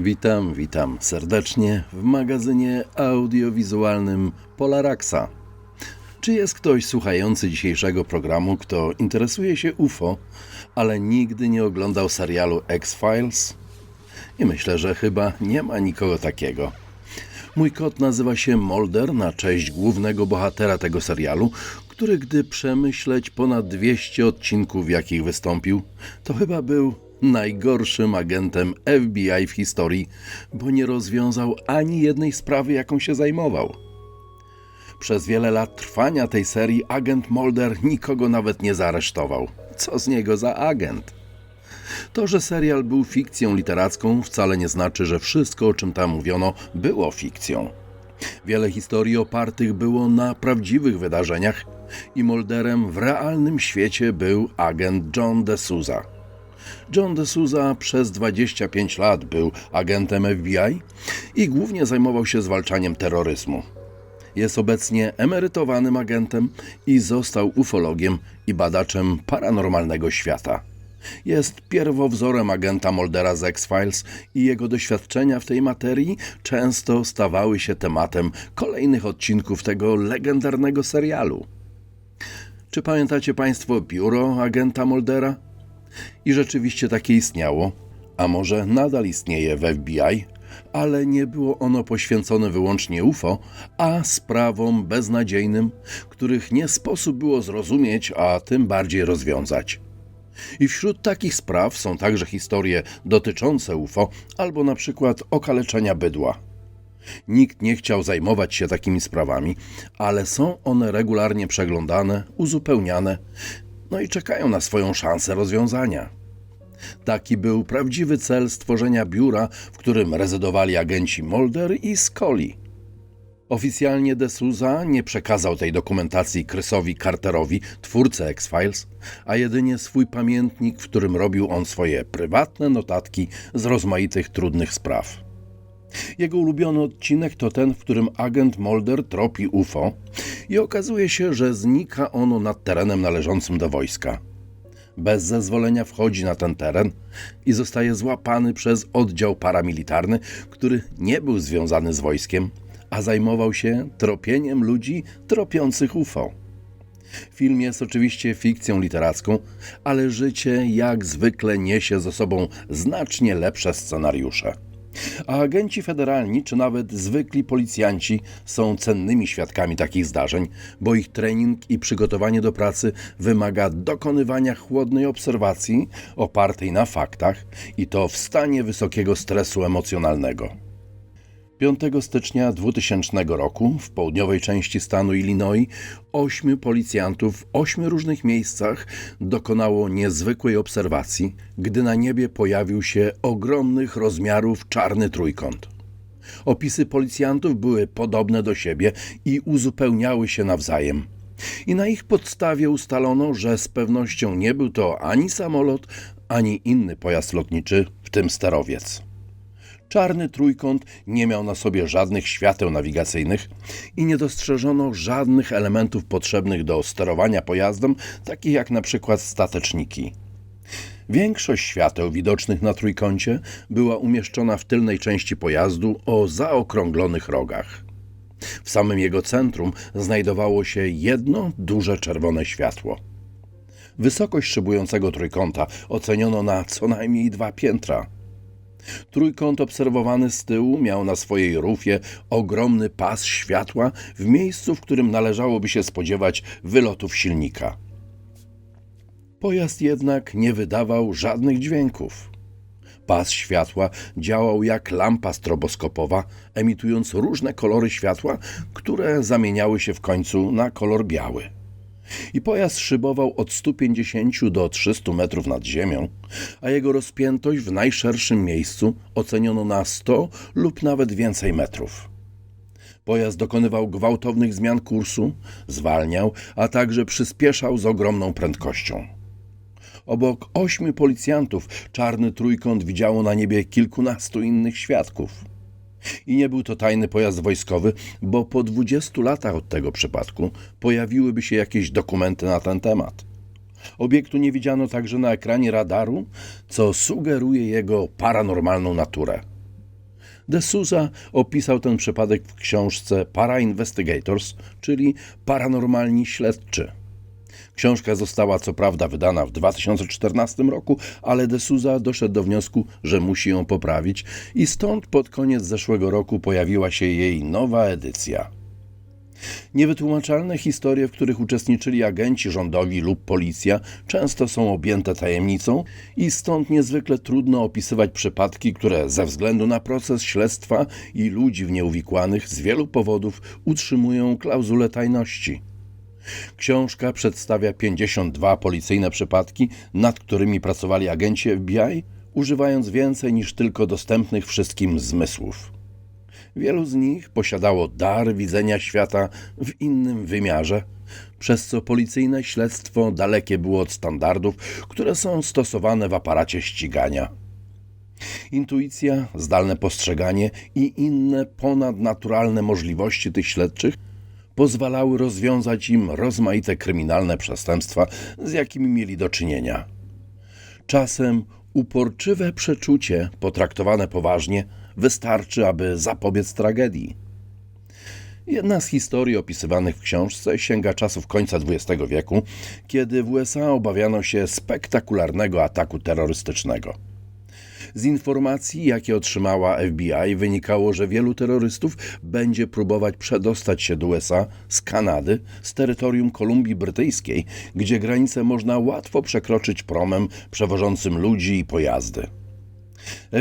Witam, witam serdecznie w magazynie audiowizualnym Polaraxa. Czy jest ktoś słuchający dzisiejszego programu, kto interesuje się UFO, ale nigdy nie oglądał serialu X-Files? I myślę, że chyba nie ma nikogo takiego. Mój kot nazywa się Mulder na cześć głównego bohatera tego serialu, który gdy przemyśleć ponad 200 odcinków, w jakich wystąpił, to chyba był najgorszym agentem FBI w historii, bo nie rozwiązał ani jednej sprawy, jaką się zajmował. Przez wiele lat trwania tej serii agent Mulder nikogo nawet nie zaaresztował. Co z niego za agent? To, że serial był fikcją literacką, wcale nie znaczy, że wszystko, o czym tam mówiono, było fikcją. Wiele historii opartych było na prawdziwych wydarzeniach i Mulderem w realnym świecie był agent John DeSouza. John DeSouza przez 25 lat był agentem FBI i głównie zajmował się zwalczaniem terroryzmu. Jest obecnie emerytowanym agentem i został ufologiem i badaczem paranormalnego świata. Jest pierwowzorem agenta Moldera z X-Files i jego doświadczenia w tej materii często stawały się tematem kolejnych odcinków tego legendarnego serialu. Czy pamiętacie Państwo biuro agenta Moldera? I rzeczywiście takie istniało, a może nadal istnieje w FBI, ale nie było ono poświęcone wyłącznie UFO, a sprawom beznadziejnym, których nie sposób było zrozumieć, a tym bardziej rozwiązać. I wśród takich spraw są także historie dotyczące UFO albo na przykład okaleczenia bydła. Nikt nie chciał zajmować się takimi sprawami, ale są one regularnie przeglądane, uzupełniane, no i czekają na swoją szansę rozwiązania. Taki był prawdziwy cel stworzenia biura, w którym rezydowali agenci Mulder i Scully. Oficjalnie De Souza nie przekazał tej dokumentacji Chrisowi Carterowi, twórcy X-Files, a jedynie swój pamiętnik, w którym robił on swoje prywatne notatki z rozmaitych trudnych spraw. Jego ulubiony odcinek to ten, w którym agent Mulder tropi UFO i okazuje się, że znika ono nad terenem należącym do wojska. Bez zezwolenia wchodzi na ten teren i zostaje złapany przez oddział paramilitarny, który nie był związany z wojskiem, a zajmował się tropieniem ludzi tropiących UFO. Film jest oczywiście fikcją literacką, ale życie jak zwykle niesie ze sobą znacznie lepsze scenariusze. A agenci federalni, czy nawet zwykli policjanci są cennymi świadkami takich zdarzeń, bo ich trening i przygotowanie do pracy wymaga dokonywania chłodnej obserwacji opartej na faktach i to w stanie wysokiego stresu emocjonalnego. 5 stycznia 2000 roku w południowej części stanu Illinois ośmiu policjantów w ośmiu różnych miejscach dokonało niezwykłej obserwacji, gdy na niebie pojawił się ogromnych rozmiarów czarny trójkąt. Opisy policjantów były podobne do siebie i uzupełniały się nawzajem. I na ich podstawie ustalono, że z pewnością nie był to ani samolot, ani inny pojazd lotniczy, w tym sterowiec. Czarny trójkąt nie miał na sobie żadnych świateł nawigacyjnych i nie dostrzeżono żadnych elementów potrzebnych do sterowania pojazdem, takich jak na przykład stateczniki. Większość świateł widocznych na trójkącie była umieszczona w tylnej części pojazdu o zaokrąglonych rogach. W samym jego centrum znajdowało się jedno duże czerwone światło. Wysokość szybującego trójkąta oceniono na co najmniej dwa piętra – Trójkąt obserwowany z tyłu miał na swojej rufie ogromny pas światła w miejscu, w którym należałoby się spodziewać wylotów silnika. Pojazd jednak nie wydawał żadnych dźwięków. Pas światła działał jak lampa stroboskopowa, emitując różne kolory światła, które zamieniały się w końcu na kolor biały i pojazd szybował od 150 do 300 metrów nad ziemią, a jego rozpiętość w najszerszym miejscu oceniono na 100 lub nawet więcej metrów. Pojazd dokonywał gwałtownych zmian kursu, zwalniał, a także przyspieszał z ogromną prędkością. Obok ośmiu policjantów czarny trójkąt widziało na niebie kilkunastu innych świadków. I nie był to tajny pojazd wojskowy, bo po 20 latach od tego przypadku pojawiłyby się jakieś dokumenty na ten temat. Obiektu nie widziano także na ekranie radaru, co sugeruje jego paranormalną naturę. De Souza opisał ten przypadek w książce Para Investigators, czyli Paranormalni Śledczy. Książka została co prawda wydana w 2014 roku, ale De Souza doszedł do wniosku, że musi ją poprawić i stąd pod koniec zeszłego roku pojawiła się jej nowa edycja. Niewytłumaczalne historie, w których uczestniczyli agenci rządowi lub policja, często są objęte tajemnicą i stąd niezwykle trudno opisywać przypadki, które ze względu na proces śledztwa i ludzi w nie uwikłanych z wielu powodów utrzymują klauzulę tajności. Książka przedstawia 52 policyjne przypadki, nad którymi pracowali agenci FBI, używając więcej niż tylko dostępnych wszystkim zmysłów. Wielu z nich posiadało dar widzenia świata w innym wymiarze, przez co policyjne śledztwo dalekie było od standardów, które są stosowane w aparacie ścigania. Intuicja, zdalne postrzeganie i inne ponadnaturalne możliwości tych śledczych pozwalały rozwiązać im rozmaite kryminalne przestępstwa, z jakimi mieli do czynienia. Czasem uporczywe przeczucie, potraktowane poważnie, wystarczy, aby zapobiec tragedii. Jedna z historii opisywanych w książce sięga czasów końca XX wieku, kiedy w USA obawiano się spektakularnego ataku terrorystycznego. Z informacji, jakie otrzymała FBI, wynikało, że wielu terrorystów będzie próbować przedostać się do USA z Kanady, z terytorium Kolumbii Brytyjskiej, gdzie granice można łatwo przekroczyć promem przewożącym ludzi i pojazdy.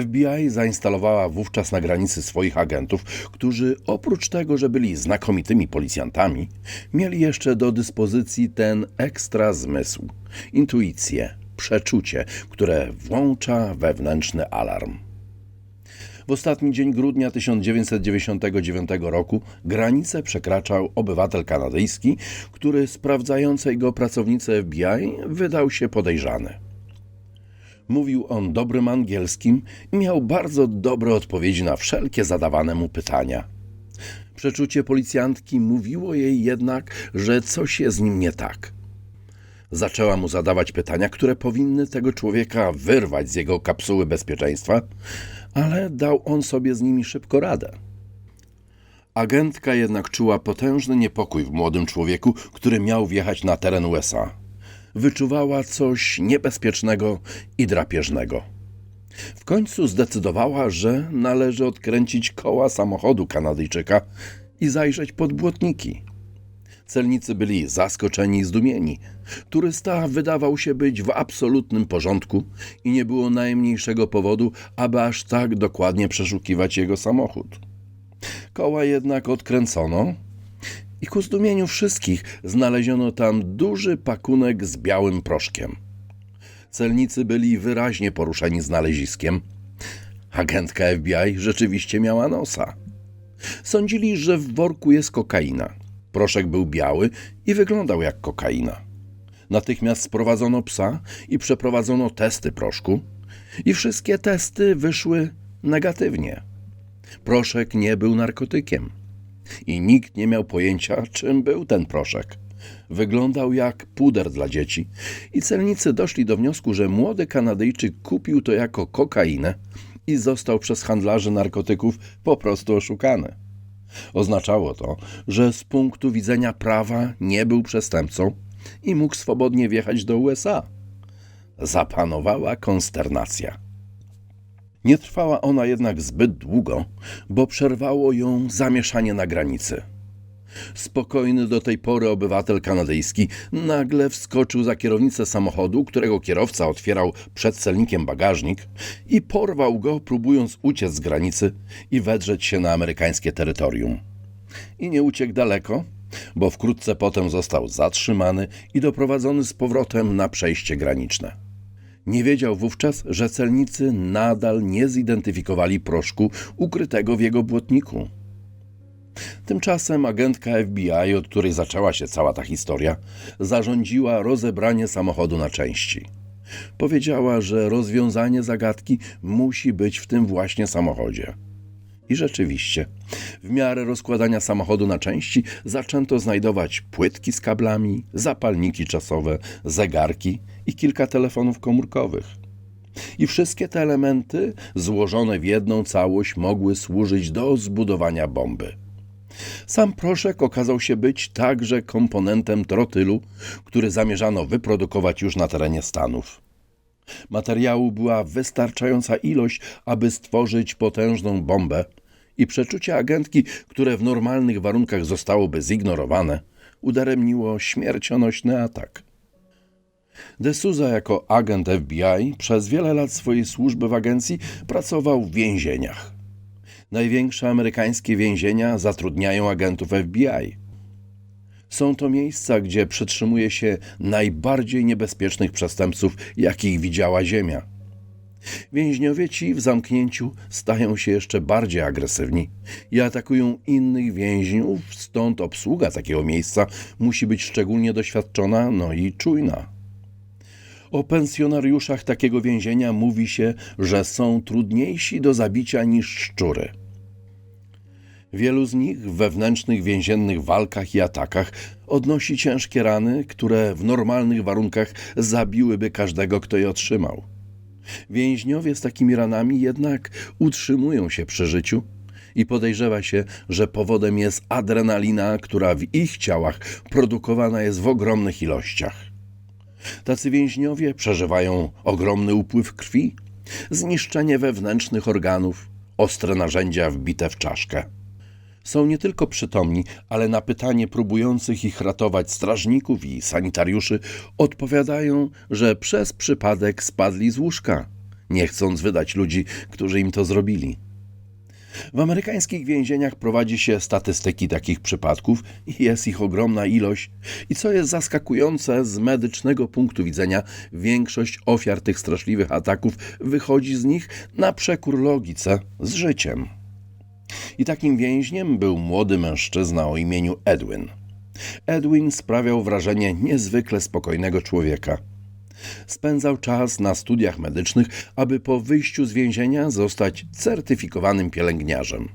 FBI zainstalowała wówczas na granicy swoich agentów, którzy oprócz tego, że byli znakomitymi policjantami, mieli jeszcze do dyspozycji ten ekstra zmysł intuicję, przeczucie, które włącza wewnętrzny alarm. W ostatni dzień grudnia 1999 roku granicę przekraczał obywatel kanadyjski, który sprawdzającej go pracownicy FBI wydał się podejrzany. Mówił on dobrym angielskim i miał bardzo dobre odpowiedzi na wszelkie zadawane mu pytania. Przeczucie policjantki mówiło jej jednak, że coś jest z nim nie tak. Zaczęła mu zadawać pytania, które powinny tego człowieka wyrwać z jego kapsuły bezpieczeństwa, ale dał on sobie z nimi szybko radę. Agentka jednak czuła potężny niepokój w młodym człowieku, który miał wjechać na teren USA wyczuwała coś niebezpiecznego i drapieżnego. W końcu zdecydowała, że należy odkręcić koła samochodu Kanadyjczyka i zajrzeć pod błotniki. Celnicy byli zaskoczeni i zdumieni. Turysta wydawał się być w absolutnym porządku i nie było najmniejszego powodu, aby aż tak dokładnie przeszukiwać jego samochód. Koła jednak odkręcono i ku zdumieniu wszystkich znaleziono tam duży pakunek z białym proszkiem. Celnicy byli wyraźnie poruszeni znaleziskiem. Agentka FBI rzeczywiście miała nosa. Sądzili, że w worku jest kokaina. Proszek był biały i wyglądał jak kokaina. Natychmiast sprowadzono psa i przeprowadzono testy proszku, i wszystkie testy wyszły negatywnie. Proszek nie był narkotykiem i nikt nie miał pojęcia, czym był ten proszek. Wyglądał jak puder dla dzieci i celnicy doszli do wniosku, że młody Kanadyjczyk kupił to jako kokainę i został przez handlarzy narkotyków po prostu oszukany. Oznaczało to, że z punktu widzenia prawa nie był przestępcą i mógł swobodnie wjechać do USA. Zapanowała konsternacja. Nie trwała ona jednak zbyt długo, bo przerwało ją zamieszanie na granicy. Spokojny do tej pory obywatel kanadyjski nagle wskoczył za kierownicę samochodu, którego kierowca otwierał przed celnikiem bagażnik i porwał go, próbując uciec z granicy i wedrzeć się na amerykańskie terytorium. I nie uciekł daleko, bo wkrótce potem został zatrzymany i doprowadzony z powrotem na przejście graniczne. Nie wiedział wówczas, że celnicy nadal nie zidentyfikowali proszku ukrytego w jego błotniku. Tymczasem agentka FBI, od której zaczęła się cała ta historia, zarządziła rozebranie samochodu na części. Powiedziała, że rozwiązanie zagadki musi być w tym właśnie samochodzie. I rzeczywiście, w miarę rozkładania samochodu na części zaczęto znajdować płytki z kablami, zapalniki czasowe, zegarki i kilka telefonów komórkowych. I wszystkie te elementy, złożone w jedną całość, mogły służyć do zbudowania bomby. Sam proszek okazał się być także komponentem trotylu, który zamierzano wyprodukować już na terenie Stanów. Materiału była wystarczająca ilość, aby stworzyć potężną bombę, i przeczucie agentki, które w normalnych warunkach zostałoby zignorowane, udaremniło śmiercionośny atak. De Souza jako agent FBI przez wiele lat swojej służby w agencji pracował w więzieniach. Największe amerykańskie więzienia zatrudniają agentów FBI. Są to miejsca, gdzie przetrzymuje się najbardziej niebezpiecznych przestępców, jakich widziała Ziemia. Więźniowie ci w zamknięciu stają się jeszcze bardziej agresywni i atakują innych więźniów, stąd obsługa takiego miejsca musi być szczególnie doświadczona, no i czujna. O pensjonariuszach takiego więzienia mówi się, że są trudniejsi do zabicia niż szczury. Wielu z nich w wewnętrznych więziennych walkach i atakach odnosi ciężkie rany, które w normalnych warunkach zabiłyby każdego, kto je otrzymał. Więźniowie z takimi ranami jednak utrzymują się przy życiu i podejrzewa się, że powodem jest adrenalina, która w ich ciałach produkowana jest w ogromnych ilościach. Tacy więźniowie przeżywają ogromny upływ krwi, zniszczenie wewnętrznych organów, ostre narzędzia wbite w czaszkę. Są nie tylko przytomni, ale na pytanie próbujących ich ratować strażników i sanitariuszy odpowiadają, że przez przypadek spadli z łóżka, nie chcąc wydać ludzi, którzy im to zrobili. W amerykańskich więzieniach prowadzi się statystyki takich przypadków i jest ich ogromna ilość. I co jest zaskakujące, z medycznego punktu widzenia, większość ofiar tych straszliwych ataków wychodzi z nich na przekór logice z życiem. I takim więźniem był młody mężczyzna o imieniu Edwin. Edwin sprawiał wrażenie niezwykle spokojnego człowieka. Spędzał czas na studiach medycznych, aby po wyjściu z więzienia zostać certyfikowanym pielęgniarzem.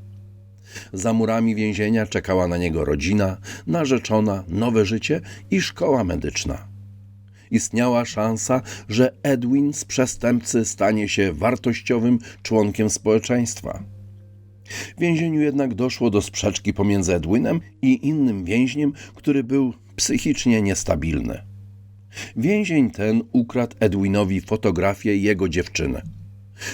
Za murami więzienia czekała na niego rodzina, narzeczona, nowe życie i szkoła medyczna. Istniała szansa, że Edwin z przestępcy stanie się wartościowym członkiem społeczeństwa. W więzieniu jednak doszło do sprzeczki pomiędzy Edwinem i innym więźniem, który był psychicznie niestabilny. Więzień ten ukradł Edwinowi fotografię jego dziewczyny.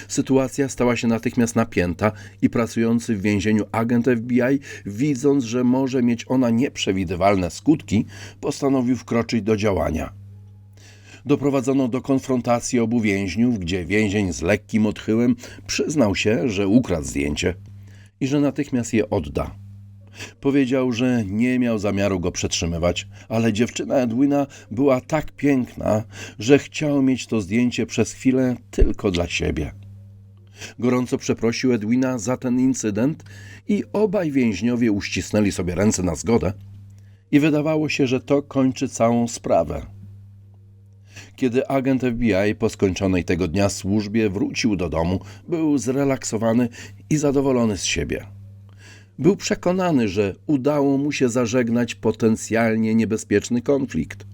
Sytuacja stała się natychmiast napięta i pracujący w więzieniu agent FBI, widząc, że może mieć ona nieprzewidywalne skutki, postanowił wkroczyć do działania. Doprowadzono do konfrontacji obu więźniów, gdzie więzień z lekkim odchyłem przyznał się, że ukradł zdjęcie i że natychmiast je odda. Powiedział, że nie miał zamiaru go przetrzymywać, ale dziewczyna Edwina była tak piękna, że chciał mieć to zdjęcie przez chwilę tylko dla siebie. Gorąco przeprosił Edwina za ten incydent i obaj więźniowie uścisnęli sobie ręce na zgodę i wydawało się, że to kończy całą sprawę. Kiedy agent FBI po skończonej tego dnia służbie wrócił do domu, był zrelaksowany i zadowolony z siebie. Był przekonany, że udało mu się zażegnać potencjalnie niebezpieczny konflikt.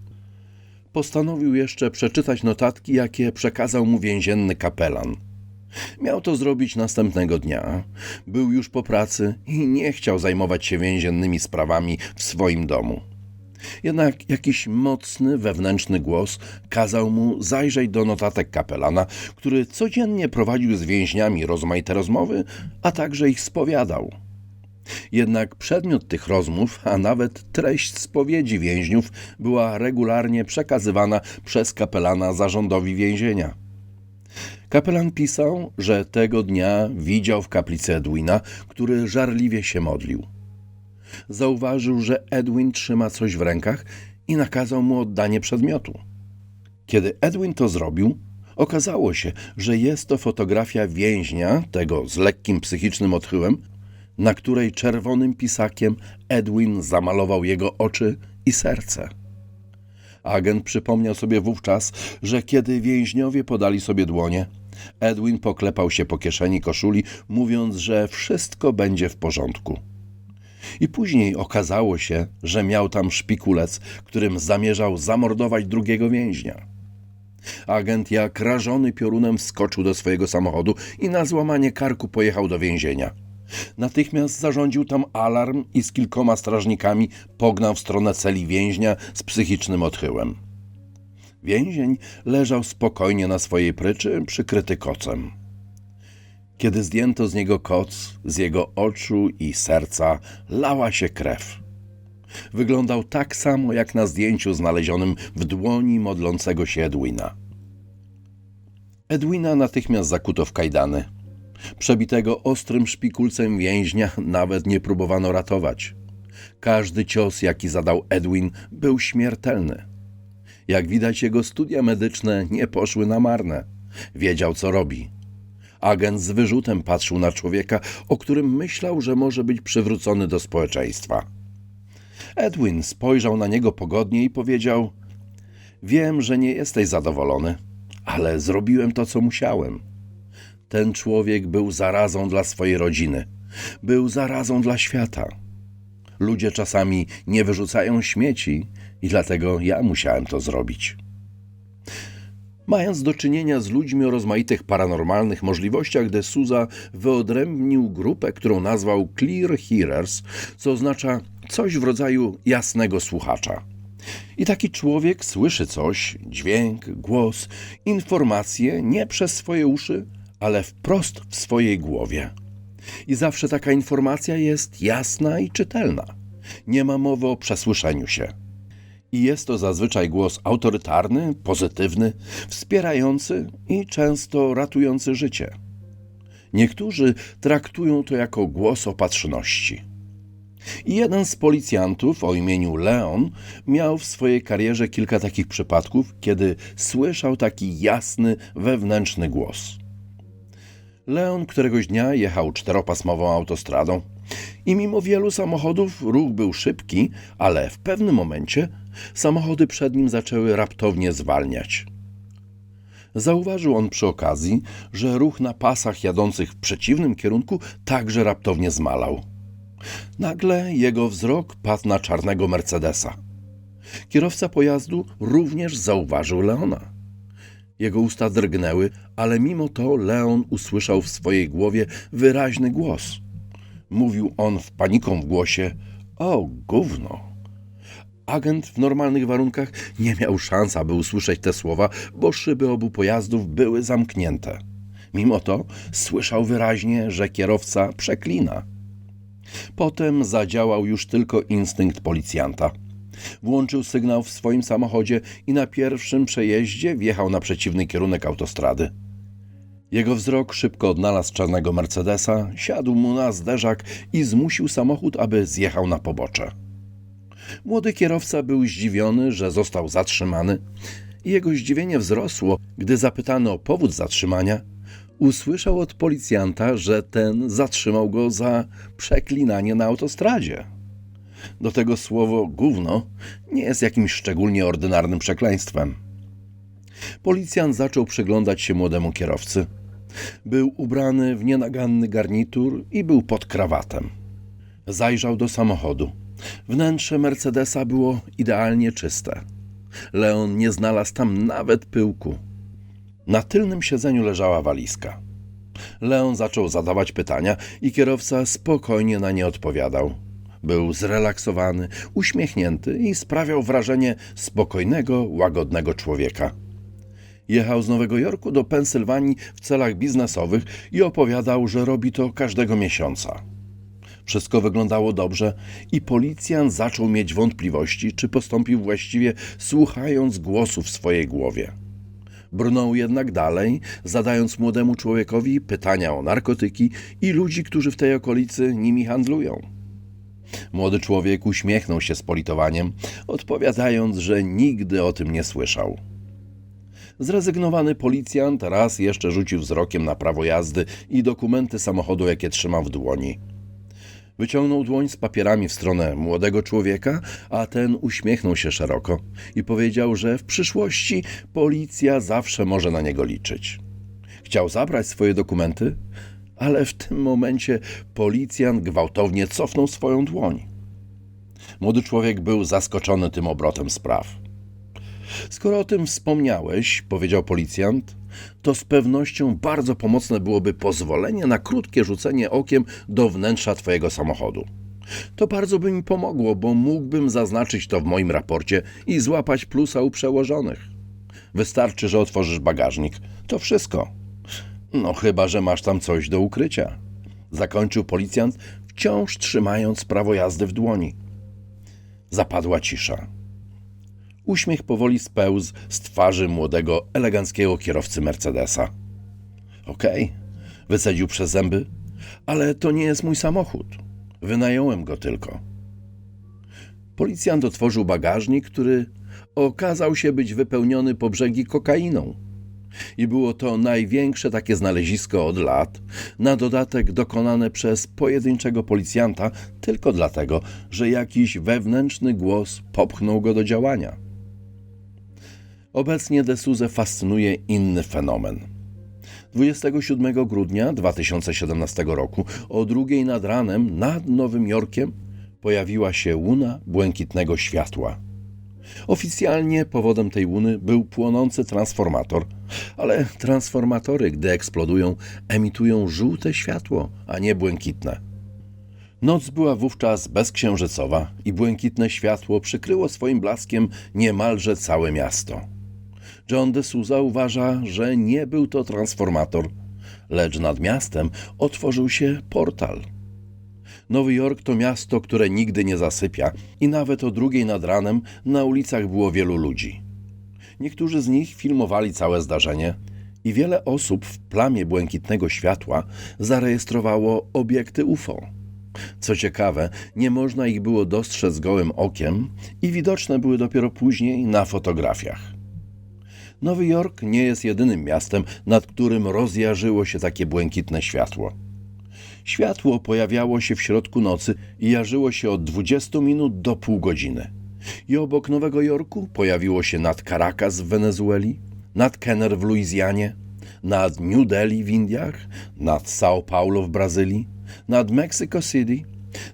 Postanowił jeszcze przeczytać notatki, jakie przekazał mu więzienny kapelan. Miał to zrobić następnego dnia. Był już po pracy i nie chciał zajmować się więziennymi sprawami w swoim domu. Jednak jakiś mocny, wewnętrzny głos kazał mu zajrzeć do notatek kapelana, który codziennie prowadził z więźniami rozmaite rozmowy, a także ich spowiadał. Jednak przedmiot tych rozmów, a nawet treść spowiedzi więźniów była regularnie przekazywana przez kapelana zarządowi więzienia. Kapelan pisał, że tego dnia widział w kaplicy Edwina, który żarliwie się modlił. Zauważył, że Edwin trzyma coś w rękach i nakazał mu oddanie przedmiotu. Kiedy Edwin to zrobił, okazało się, że jest to fotografia więźnia, tego z lekkim psychicznym odchyłem, na której czerwonym pisakiem Edwin zamalował jego oczy i serce. Agent przypomniał sobie wówczas, że kiedy więźniowie podali sobie dłonie, Edwin poklepał się po kieszeni koszuli, mówiąc, że wszystko będzie w porządku. I później okazało się, że miał tam szpikulec, którym zamierzał zamordować drugiego więźnia. Agent jak rażony piorunem wskoczył do swojego samochodu i na złamanie karku pojechał do więzienia. Natychmiast zarządził tam alarm i z kilkoma strażnikami pognał w stronę celi więźnia z psychicznym odchyłem. Więzień leżał spokojnie na swojej pryczy, przykryty kocem. Kiedy zdjęto z niego koc, z jego oczu i serca lała się krew. Wyglądał tak samo jak na zdjęciu znalezionym w dłoni modlącego się Edwina. Edwina natychmiast zakuto w kajdany. Przebitego ostrym szpikulcem więźnia nawet nie próbowano ratować. Każdy cios, jaki zadał Edwin, był śmiertelny. Jak widać, jego studia medyczne nie poszły na marne. Wiedział, co robi. Agent z wyrzutem patrzył na człowieka, o którym myślał, że może być przywrócony do społeczeństwa. Edwin spojrzał na niego pogodnie i powiedział: Wiem, że nie jesteś zadowolony, ale zrobiłem to, co musiałem. Ten człowiek był zarazą dla swojej rodziny, był zarazą dla świata. Ludzie czasami nie wyrzucają śmieci i dlatego ja musiałem to zrobić. Mając do czynienia z ludźmi o rozmaitych paranormalnych możliwościach, de Souza wyodrębnił grupę, którą nazwał Clear Hearers, co oznacza coś w rodzaju jasnego słuchacza. I taki człowiek słyszy coś, dźwięk, głos, informacje nie przez swoje uszy, ale wprost w swojej głowie. I zawsze taka informacja jest jasna i czytelna. Nie ma mowy o przesłyszeniu się. I jest to zazwyczaj głos autorytarny, pozytywny, wspierający i często ratujący życie. Niektórzy traktują to jako głos opatrzności. I jeden z policjantów o imieniu Leon miał w swojej karierze kilka takich przypadków, kiedy słyszał taki jasny, wewnętrzny głos. Leon któregoś dnia jechał czteropasmową autostradą i mimo wielu samochodów ruch był szybki, ale w pewnym momencie samochody przed nim zaczęły raptownie zwalniać. Zauważył on przy okazji, że ruch na pasach jadących w przeciwnym kierunku także raptownie zmalał. Nagle jego wzrok padł na czarnego Mercedesa. Kierowca pojazdu również zauważył Leona. Jego usta drgnęły, ale mimo to Leon usłyszał w swojej głowie wyraźny głos. Mówił on w paniką w głosie: O, gówno! Agent w normalnych warunkach nie miał szans, aby usłyszeć te słowa, bo szyby obu pojazdów były zamknięte. Mimo to słyszał wyraźnie, że kierowca przeklina. Potem zadziałał już tylko instynkt policjanta. Włączył sygnał w swoim samochodzie i na pierwszym przejeździe wjechał na przeciwny kierunek autostrady. Jego wzrok szybko odnalazł czarnego Mercedesa, siadł mu na zderzak i zmusił samochód, aby zjechał na pobocze. Młody kierowca był zdziwiony, że został zatrzymany, jego zdziwienie wzrosło, gdy zapytany o powód zatrzymania, usłyszał od policjanta, że ten zatrzymał go za przeklinanie na autostradzie. Do tego słowo gówno nie jest jakimś szczególnie ordynarnym przekleństwem. Policjant zaczął przyglądać się młodemu kierowcy. Był ubrany w nienaganny garnitur i był pod krawatem. Zajrzał do samochodu. Wnętrze Mercedesa było idealnie czyste. Leon nie znalazł tam nawet pyłku. Na tylnym siedzeniu leżała walizka. Leon zaczął zadawać pytania i kierowca spokojnie na nie odpowiadał. Był zrelaksowany, uśmiechnięty i sprawiał wrażenie spokojnego, łagodnego człowieka. Jechał z Nowego Jorku do Pensylwanii w celach biznesowych i opowiadał, że robi to każdego miesiąca. Wszystko wyglądało dobrze i policjant zaczął mieć wątpliwości, czy postąpił właściwie, słuchając głosu w swojej głowie. Brnął jednak dalej, zadając młodemu człowiekowi pytania o narkotyki i ludzi, którzy w tej okolicy nimi handlują. Młody człowiek uśmiechnął się z politowaniem, odpowiadając, że nigdy o tym nie słyszał. Zrezygnowany policjant raz jeszcze rzucił wzrokiem na prawo jazdy i dokumenty samochodu, jakie trzymał w dłoni. Wyciągnął dłoń z papierami w stronę młodego człowieka, a ten uśmiechnął się szeroko i powiedział, że w przyszłości policja zawsze może na niego liczyć. Chciał zabrać swoje dokumenty, ale w tym momencie policjant gwałtownie cofnął swoją dłoń. Młody człowiek był zaskoczony tym obrotem spraw. Skoro o tym wspomniałeś, powiedział policjant, to z pewnością bardzo pomocne byłoby pozwolenie na krótkie rzucenie okiem do wnętrza twojego samochodu. To bardzo by mi pomogło, bo mógłbym zaznaczyć to w moim raporcie i złapać plusa u przełożonych. Wystarczy, że otworzysz bagażnik. To wszystko. No chyba, że masz tam coś do ukrycia. Zakończył policjant, wciąż trzymając prawo jazdy w dłoni. Zapadła cisza. Uśmiech powoli spełzł z twarzy młodego, eleganckiego kierowcy Mercedesa. Okej, okay, wycedził przez zęby, ale to nie jest mój samochód. Wynająłem go tylko. Policjant otworzył bagażnik, który okazał się być wypełniony po brzegi kokainą. I było to największe takie znalezisko od lat, na dodatek dokonane przez pojedynczego policjanta tylko dlatego, że jakiś wewnętrzny głos popchnął go do działania. Obecnie Desuzę fascynuje inny fenomen. 27 grudnia 2017 roku o drugiej nad ranem nad Nowym Jorkiem pojawiła się łuna błękitnego światła. Oficjalnie powodem tej łuny był płonący transformator, ale transformatory, gdy eksplodują, emitują żółte światło, a nie błękitne. Noc była wówczas bezksiężycowa i błękitne światło przykryło swoim blaskiem niemalże całe miasto. John de Souza uważa, że nie był to transformator, lecz nad miastem otworzył się portal. Nowy Jork to miasto, które nigdy nie zasypia i nawet o drugiej nad ranem na ulicach było wielu ludzi. Niektórzy z nich filmowali całe zdarzenie i wiele osób w plamie błękitnego światła zarejestrowało obiekty UFO. Co ciekawe, nie można ich było dostrzec gołym okiem i widoczne były dopiero później na fotografiach. Nowy Jork nie jest jedynym miastem, nad którym rozjarzyło się takie błękitne światło. Światło pojawiało się w środku nocy i jarzyło się od 20 minut do pół godziny. I obok Nowego Jorku pojawiło się nad Caracas w Wenezueli, nad Kenner w Luizjanie, nad New Delhi w Indiach, nad São Paulo w Brazylii, nad Mexico City,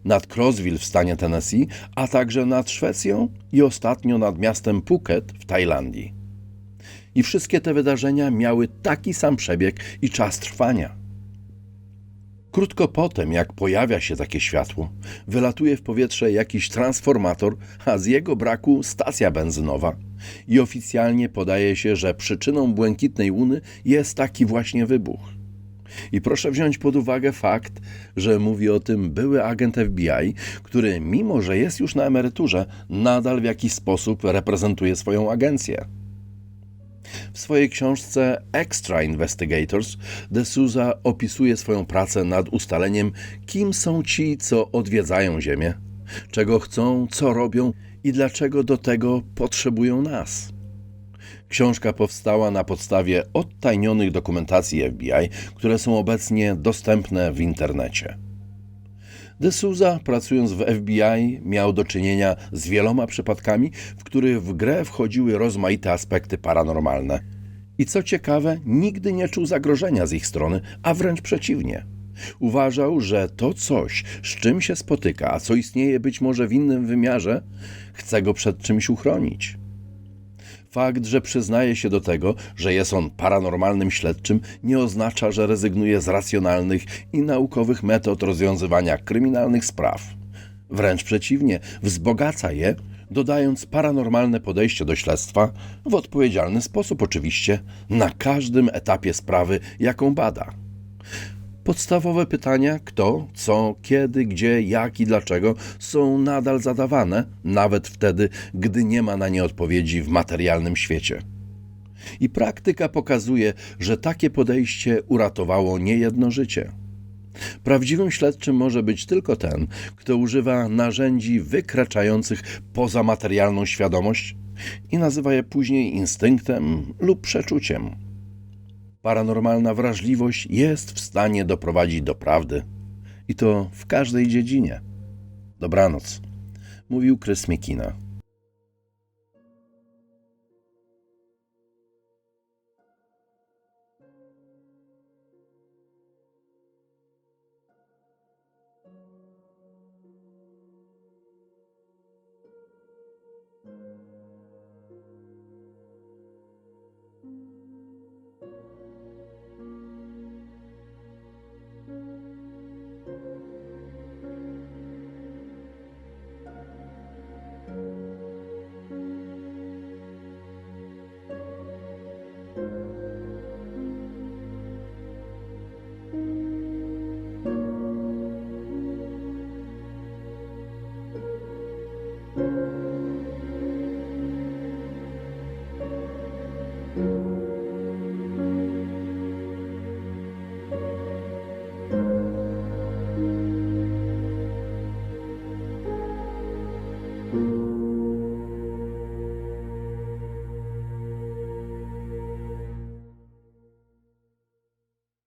nad Crossville w stanie Tennessee, a także nad Szwecją i ostatnio nad miastem Phuket w Tajlandii. I wszystkie te wydarzenia miały taki sam przebieg i czas trwania. Krótko potem, jak pojawia się takie światło, wylatuje w powietrze jakiś transformator, a z jego braku stacja benzynowa. I oficjalnie podaje się, że przyczyną błękitnej łuny jest taki właśnie wybuch. I proszę wziąć pod uwagę fakt, że mówi o tym były agent FBI, który, mimo że jest już na emeryturze, nadal w jakiś sposób reprezentuje swoją agencję. W swojej książce Extra Investigators de Souza opisuje swoją pracę nad ustaleniem, kim są ci, co odwiedzają Ziemię, czego chcą, co robią i dlaczego do tego potrzebują nas. Książka powstała na podstawie odtajnionych dokumentacji FBI, które są obecnie dostępne w internecie. De Souza, pracując w FBI, miał do czynienia z wieloma przypadkami, w których w grę wchodziły rozmaite aspekty paranormalne. I co ciekawe, nigdy nie czuł zagrożenia z ich strony, a wręcz przeciwnie. Uważał, że to coś, z czym się spotyka, a co istnieje być może w innym wymiarze, chce go przed czymś uchronić. Fakt, że przyznaje się do tego, że jest on paranormalnym śledczym, nie oznacza, że rezygnuje z racjonalnych i naukowych metod rozwiązywania kryminalnych spraw. Wręcz przeciwnie, wzbogaca je, dodając paranormalne podejście do śledztwa, w odpowiedzialny sposób oczywiście, na każdym etapie sprawy, jaką bada. Podstawowe pytania kto, co, kiedy, gdzie, jak i dlaczego są nadal zadawane, nawet wtedy, gdy nie ma na nie odpowiedzi w materialnym świecie. I praktyka pokazuje, że takie podejście uratowało niejedno życie. Prawdziwym śledczym może być tylko ten, kto używa narzędzi wykraczających poza materialną świadomość i nazywa je później instynktem lub przeczuciem. Paranormalna wrażliwość jest w stanie doprowadzić do prawdy. I to w każdej dziedzinie. Dobranoc, mówił Chris Mikina.